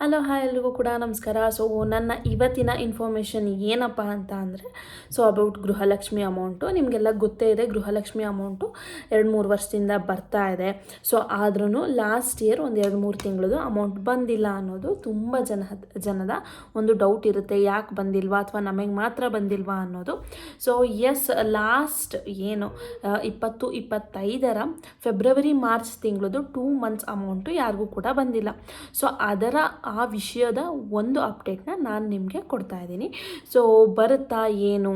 Hello, hi ಎಲ್ರಿಗೂ ಕೂಡ ನಮಸ್ಕಾರ. ಸೊ ನನ್ನ ಇವತ್ತಿನ ಇನ್ಫಾರ್ಮೇಷನ್ ಏನಪ್ಪ ಅಂತ ಅಂದರೆ ಸೊ ಅಬೌಟ್ ಗೃಹಲಕ್ಷ್ಮಿ ಅಮೌಂಟು ನಿಮಗೆಲ್ಲ ಗೊತ್ತೇ ಇದೆ, ಗೃಹಲಕ್ಷ್ಮಿ ಅಮೌಂಟು ಎರಡು ಮೂರು ವರ್ಷದಿಂದ ಬರ್ತಾ ಇದೆ. ಸೊ ಆದ್ರೂ ಲಾಸ್ಟ್ ಇಯರ್ ಒಂದು ಎರಡು ಮೂರು ತಿಂಗಳದು ಅಮೌಂಟ್ ಬಂದಿಲ್ಲ ಅನ್ನೋದು ತುಂಬ ಜನ, ಜನದ ಒಂದು ಡೌಟ್ ಇರುತ್ತೆ. ಯಾಕೆ ಬಂದಿಲ್ವಾ ಅಥವಾ ನಮಗೆ ಮಾತ್ರ ಬಂದಿಲ್ವಾ ಅನ್ನೋದು. ಸೊ ಎಸ್ ಲಾಸ್ಟ್ ಏನು ಇಪ್ಪತ್ತು, ಇಪ್ಪತ್ತೈದರ ಫೆಬ್ರವರಿ ಮಾರ್ಚ್ ತಿಂಗಳದು ಟೂ ಮಂತ್ಸ್ ಅಮೌಂಟು ಯಾರಿಗೂ ಕೂಡ ಬಂದಿಲ್ಲ. ಸೊ ಅದರ ಆ ವಿಷಯದ ಒಂದು ಅಪ್ಡೇಟ್ನ ನಾನು ನಿಮಗೆ ಕೊಡ್ತಾ ಇದ್ದೀನಿ. ಸೊ ಬರುತ್ತಾ ಏನು?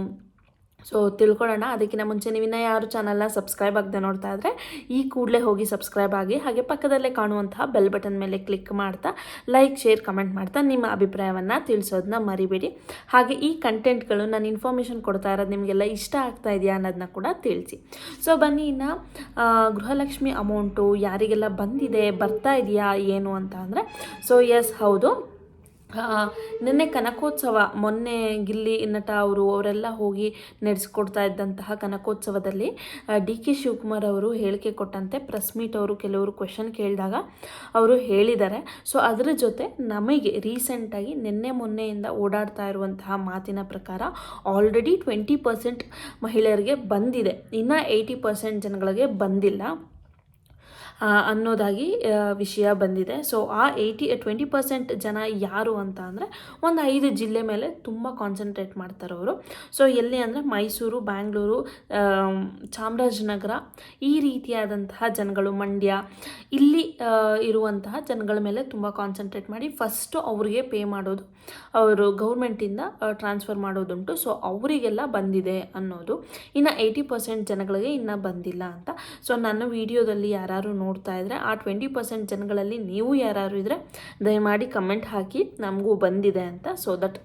ಸೊ ತಿಳ್ಕೊಳ್ಳೋಣ. ಅದಕ್ಕಿಂತ ಮುಂಚೆ ನೀವಿನ್ನ ಯಾರು ಚಾನಲ್ನ ಸಬ್ಸ್ಕ್ರೈಬ್ ಆಗದೆ ನೋಡ್ತಾ ಇದ್ದರೆ ಈ ಕೂಡಲೇ ಹೋಗಿ ಸಬ್ಸ್ಕ್ರೈಬ್ ಆಗಿ, ಹಾಗೆ ಪಕ್ಕದಲ್ಲೇ ಕಾಣುವಂತಹ ಬೆಲ್ ಬಟನ್ ಮೇಲೆ ಕ್ಲಿಕ್ ಮಾಡ್ತಾ ಲೈಕ್ ಶೇರ್ ಕಮೆಂಟ್ ಮಾಡ್ತಾ ನಿಮ್ಮ ಅಭಿಪ್ರಾಯವನ್ನು ತಿಳಿಸೋದನ್ನ ಮರಿಬೇಡಿ. ಹಾಗೆ ಈ ಕಂಟೆಂಟ್ಗಳು ನಾನು ಇನ್ಫಾರ್ಮೇಷನ್ ಕೊಡ್ತಾ ಇರೋದು ನಿಮಗೆಲ್ಲ ಇಷ್ಟ ಆಗ್ತಾ ಇದೆಯಾ ಅನ್ನೋದನ್ನ ಕೂಡ ತಿಳಿಸಿ. ಸೊ ಬನ್ನಿ ಇನ್ನು ಗೃಹಲಕ್ಷ್ಮಿ ಅಮೌಂಟು ಯಾರಿಗೆಲ್ಲ ಬಂದಿದೆ ಬರ್ತಾ ಇದೆಯಾ ಏನು ಅಂತ ಅಂದರೆ ಸೊ ಎಸ್ ಹೌದು. ನಿನ್ನೆ ಕನಕೋತ್ಸವ, ಮೊನ್ನೆ ಗಿಲ್ಲಿ, ನಟ ಅವರು, ಅವರೆಲ್ಲ ಹೋಗಿ ನಡೆಸ್ಕೊಡ್ತಾ ಇದ್ದಂತಹ ಕನಕೋತ್ಸವದಲ್ಲಿ ಡಿ ಕೆ ಶಿವಕುಮಾರ್ ಅವರು ಹೇಳಿಕೆ ಕೊಟ್ಟಂತೆ ಪ್ರೆಸ್ ಮೀಟ್ ಅವರು ಕೆಲವರು ಕ್ವೆಶನ್ ಕೇಳಿದಾಗ ಅವರು ಹೇಳಿದ್ದಾರೆ. ಸೊ ಅದರ ಜೊತೆ ನಮಗೆ ರೀಸೆಂಟಾಗಿ ನಿನ್ನೆ ಮೊನ್ನೆಯಿಂದ ಓಡಾಡ್ತಾ ಇರುವಂತಹ ಮಾತಿನ ಪ್ರಕಾರ ಆಲ್ರೆಡಿ ಟ್ವೆಂಟಿ ಪರ್ಸೆಂಟ್ ಮಹಿಳೆಯರಿಗೆ ಬಂದಿದೆ. ಇನ್ನೂ ಏಯ್ಟಿ ಪರ್ಸೆಂಟ್ ಜನಗಳಿಗೆ ಬಂದಿಲ್ಲ. ಅನ್ನೋದಾಗಿ ವಿಷಯ ಬಂದಿದೆ. ಸೊ ಆ ಏಯ್ಟಿ ಟ್ವೆಂಟಿ ಪರ್ಸೆಂಟ್ ಜನ ಯಾರು ಅಂತ ಅಂದರೆ, ಒಂದು ಐದು ಜಿಲ್ಲೆ ಮೇಲೆ ತುಂಬ ಕಾನ್ಸಂಟ್ರೇಟ್ ಮಾಡ್ತಾರೆ ಅವರು. ಸೊ ಎಲ್ಲಿ ಅಂದರೆ ಮೈಸೂರು, ಬ್ಯಾಂಗ್ಳೂರು ಚಾಮರಾಜನಗರ, ಈ ರೀತಿಯಾದಂತಹ ಜನಗಳು, ಮಂಡ್ಯ, ಇಲ್ಲಿ ಇರುವಂತಹ ಜನಗಳ ಮೇಲೆ ತುಂಬ ಕಾನ್ಸಂಟ್ರೇಟ್ ಮಾಡಿ ಫಸ್ಟು ಅವರಿಗೆ ಪೇ ಮಾಡೋದು. ಅವರು ಗೌರ್ಮೆಂಟಿಂದ ಟ್ರಾನ್ಸ್ಫರ್ ಮಾಡೋದುಂಟು. ಸೊ ಅವರಿಗೆಲ್ಲ ಬಂದಿದೆ ಅನ್ನೋದು. ಇನ್ನು ಏಯ್ಟಿ ಪರ್ಸೆಂಟ್ ಜನಗಳಿಗೆ ಇನ್ನೂ ಬಂದಿಲ್ಲ ಅಂತ. ಸೊ ನನ್ನ ವಿಡಿಯೋದಲ್ಲಿ ಯಾರು ನೋಡ್ತಾ ಇದ್ದರೆ ಆ ಟ್ವೆಂಟಿ ಪರ್ಸೆಂಟ್ ಜನಗಳಲ್ಲಿ ನೀವು ಯಾರು ಇದ್ದರೆ ದಯಮಾಡಿ ಕಮೆಂಟ್ ಹಾಕಿ, ನಮಗೂ ಬಂದಿದೆ ಅಂತ ಸೊ ದಟ್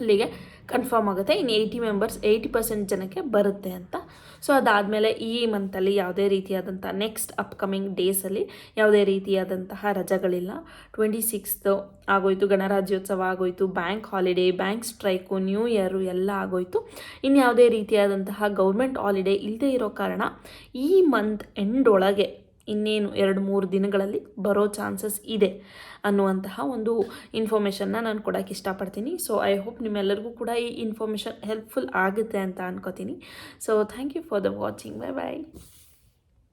ಅಲ್ಲಿಗೆ ಕನ್ಫರ್ಮ್ ಆಗುತ್ತೆ. ಇನ್ನು ಏಯ್ಟಿ ಮೆಂಬರ್ಸ್ ಏಯ್ಟಿ ಪರ್ಸೆಂಟ್ ಜನಕ್ಕೆ ಬರುತ್ತೆ ಅಂತ. ಸೊ ಅದಾದಮೇಲೆ ಈ ಮಂತಲ್ಲಿ ಯಾವುದೇ ರೀತಿಯಾದಂಥ ನೆಕ್ಸ್ಟ್ ಅಪ್ಕಮಿಂಗ್ ಡೇಸಲ್ಲಿ ಯಾವುದೇ ರೀತಿಯಾದಂತಹ ರಜೆಗಳಿಲ್ಲ. ಟ್ವೆಂಟಿ ಸಿಕ್ಸ್ತು ಆಗೋಯ್ತು, ಗಣರಾಜ್ಯೋತ್ಸವ ಆಗೋಯ್ತು bank holiday bank strike new year ಎಲ್ಲ ಆಗೋಯ್ತು. ಇನ್ನು ಯಾವುದೇ ರೀತಿಯಾದಂತಹ ಗೌರ್ಮೆಂಟ್ ಹಾಲಿಡೇ ಇಲ್ಲದೆ ಇರೋ ಕಾರಣ ಈ ಮಂತ್ ಎಂಡ್ ಒಳಗೆ ಇನ್ನೇನು ಎರಡು ಮೂರು ದಿನಗಳಲ್ಲಿ ಬರೋ ಚಾನ್ಸಸ್ ಇದೆ ಅನ್ನುವಂತಹ ಒಂದು ಇನ್ಫಾರ್ಮೇಷನ್ನ ನಾನು ಕೊಡೋಕ್ಕೆ ಇಷ್ಟಪಡ್ತೀನಿ. ಸೊ ಐ ಹೋಪ್ ನಿಮ್ಮೆಲ್ಲರಿಗೂ ಕೂಡ ಈ ಇನ್ಫಾರ್ಮೇಷನ್ ಹೆಲ್ಪ್ಫುಲ್ ಆಗುತ್ತೆ ಅಂತ ಅನ್ಕೋತೀನಿ. So thank you for the watching bye bye